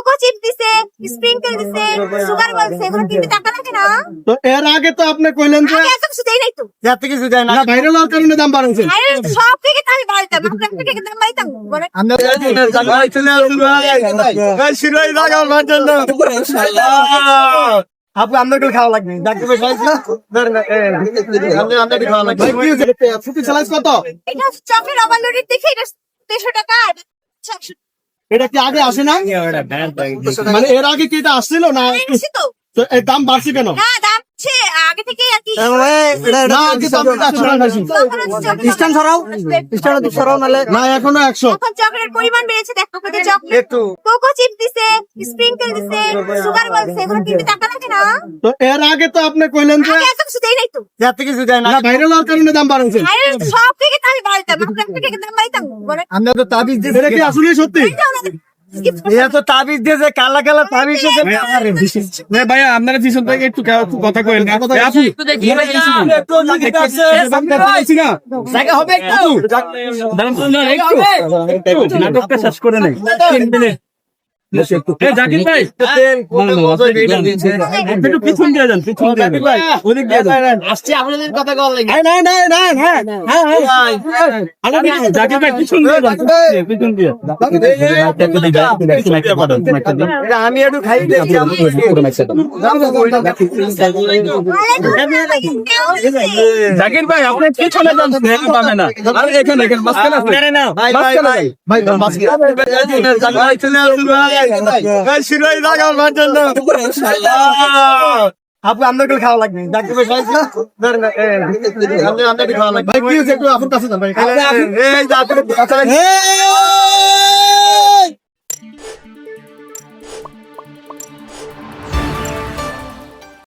Cocoa chip দিছে sprinkle দিছে sugar বলছে এগুলো কিনতে টাকা লাগে না? তো এর আগে তো আপনি কইলেন যে আগে এত কিছু নাই তো। যাতে কিছু দেয় না। না ভাইরাল হওয়ার কারণে দাম বাড়াইছেন সব থেকে আমি বাড়িতাম আপনার থেকে দাম বাড়িতাম আমরা আপু আপনাকে খাওয়া লাগবে। ডাক্তার ভাই খাইছি? ধরেন আপনি আপনাকে খাওয়া লাগবে। ভাই কি হয়েছে ফুটি কত? এটা হচ্ছে চকলেট দেখে এটা দেড়শো টাকা আর এটা কি আগে আসে না মানে এর আগে কি এটা আসছিল না? তো। এর দাম বাড়ছে কেন? হচ্ছে আগে থেকে আর কি। না আগে দাম একশো টাকা বেশি। স্ট্যান্ড সরাও। স্ট্যান্ড সরাও নালে না এখনও একশো। চকলেটের পরিমাণ বেড়েছে। দেখো কত চকলেট কোকো চিপ দিছে স্প্রিংকেল দিছে সুগার বলছে এগুলো কিনতে টাকা লাগে না। তো এর আগে তো আপনি কইলেন যে এত কিছু দেই নাই তো। যাতে কিছু দেয় না না ভাইরাল হওয়ার কারণে দাম বাড়াইছেন আরে সব থেকে তো আমি আপনার থেকে দাম বাড়িতাম। আমরা তো তাবিজ এটা কি আসলে সত্যি? এরা তো তাবিজ দিয়েছে কালা কালা তাবিজ দিয়েছে না ভাইয়া আপনারা পিছন থেকে একটু কথা কইলেন না। আপু জায়গা আছে বলছি না। জায়গা হবে একটু, নাটকটা শেষ করে নাই। তিন মিনিট। আমি একটু খাই জাকির ভাই আপনি পিছনে যান পাবে না আর এখানে এখানে মাঝখানে আছে ভাই ভাই ভাই ভাই মাসকে আপু আপনাকে খাওয়া লাগবে। ডাক্তার খাওয়া লাগবে। ভাই কি একটু আপনার কাছে যান ভাই।